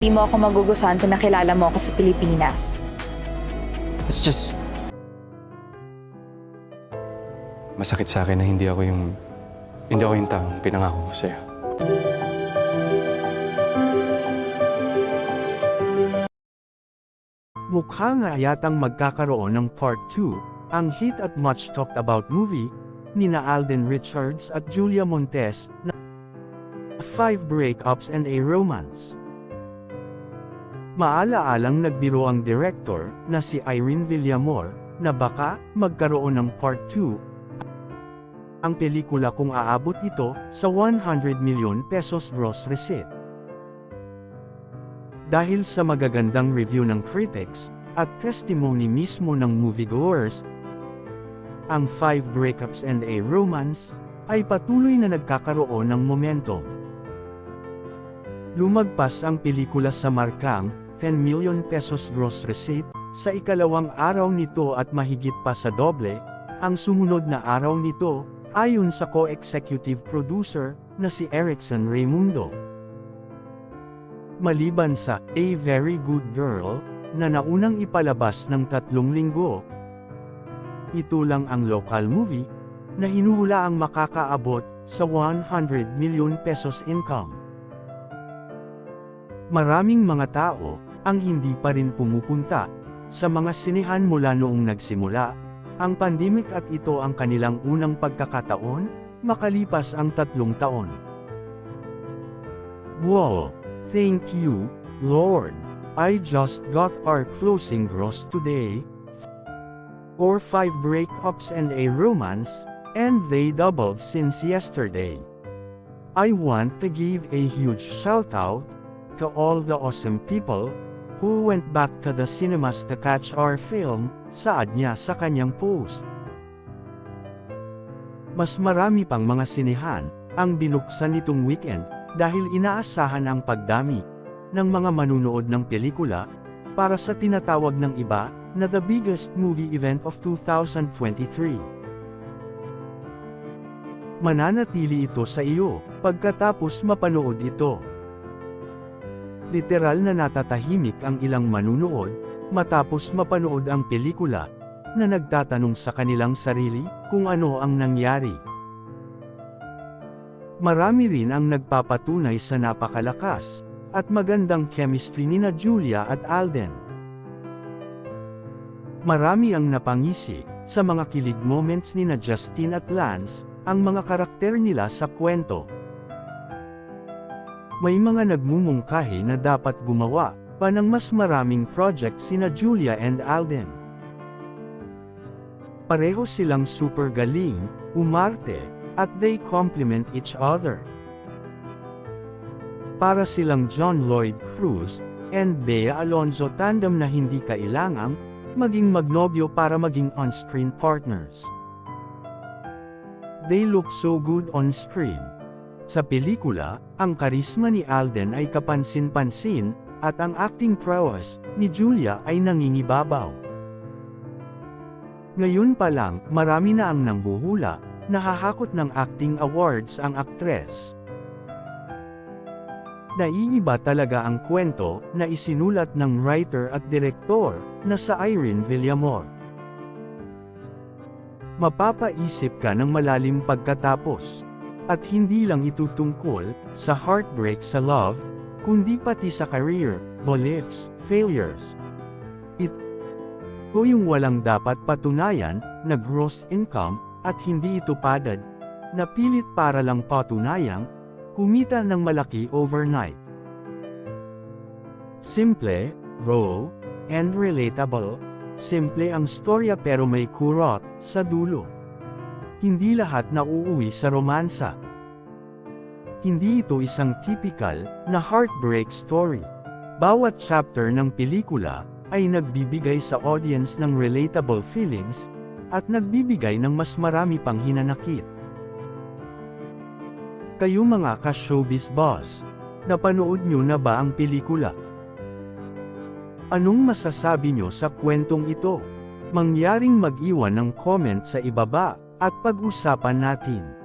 Di mo ako magugustuhan kung nakilala mo ako sa Pilipinas. It's just... Masakit sa akin na hindi ako yung... Hindi ako yung taong pinangako ko sa'yo. Mukha nga yatang magkakaroon ng part 2, ang hit at much talked about movie, nina Alden Richards at Julia Montes, na Five Breakups and a Romance. Maala-alang nagbiro ang director, na si Irene Villamor, na baka magkaroon ng part 2, ang pelikula kung aabot ito sa 100 million pesos gross receipt. Dahil sa magagandang review ng critics, at testimony mismo ng moviegoers, ang Five Breakups and a Romance, ay patuloy na nagkakaroon ng momentum. Lumagpas ang pelikula sa markang 10 million pesos gross receipt, sa ikalawang araw nito at mahigit pa sa doble, ang sumunod na araw nito, ayon sa co-executive producer, na si Erickson Raimundo maliban sa A Very Good Girl, na naunang ipalabas ng tatlong linggo. Ito lang ang local movie, na hinuhula ang makakaabot sa 100 million pesos income. Maraming mga tao, ang hindi pa rin pumupunta, sa mga sinehan mula noong nagsimula, ang pandemic at ito ang kanilang unang pagkakataon, makalipas ang tatlong taon. Wow! Thank you, Lord. I just got our closing gross today. Or five breakups and a romance, and they doubled since yesterday. I want to give a huge shout out to all the awesome people who went back to the cinemas to catch our film, saad niya sa kanyang post. Mas marami pang mga sinehan ang binuksan nitong weekend dahil inaasahan ang pagdami ng mga manunood ng pelikula para sa tinatawag ng iba na the biggest movie event of 2023. Mananatili ito sa iyo pagkatapos mapanood ito. Literal na natatahimik ang ilang manunood matapos mapanood ang pelikula na nagtatanong sa kanilang sarili kung ano ang nangyari. Marami rin ang nagpapatunay sa napakalakas at magandang chemistry ni na Julia at Alden. Marami ang napangisi sa mga kilig moments ni na Justin at Lance, ang mga karakter nila sa kwento. May mga nagmumungkahi na dapat gumawa pa ng mas maraming project sina Julia and Alden. Pareho silang super galing, umarte, at they complement each other. Para silang John Lloyd Cruz and Bea Alonzo tandem na hindi kailangang maging magnobyo para maging on-screen partners. They look so good on screen. Sa pelikula, ang karisma ni Alden ay kapansin-pansin, at ang acting prowess ni Julia ay nangingibabaw. Ngayon pa lang, marami na ang nanghuhula, nahahakot ng acting awards ang aktres. Naiiba talaga ang kwento na isinulat ng writer at direktor na sa Irene Villamor. Mapapaisip ka ng malalim pagkatapos. At hindi lang ito tungkol sa heartbreak sa love, kundi pati sa career, beliefs, failures. Ito yung walang dapat patunayan na gross income at hindi ito padad, na pilit para lang patunayang kumita ng malaki overnight. Simple, raw, and relatable, simple ang storya pero may kurot sa dulo. Hindi lahat na uuwi sa romansa. Hindi ito isang typical na heartbreak story. Bawat chapter ng pelikula ay nagbibigay sa audience ng relatable feelings at nagbibigay ng mas marami pang hinanakit. Kayo mga ka-showbiz boss, napanood nyo na ba ang pelikula? Anong masasabi nyo sa kwentong ito? Mangyaring mag-iwan ng comment sa ibaba, at pag-usapan natin.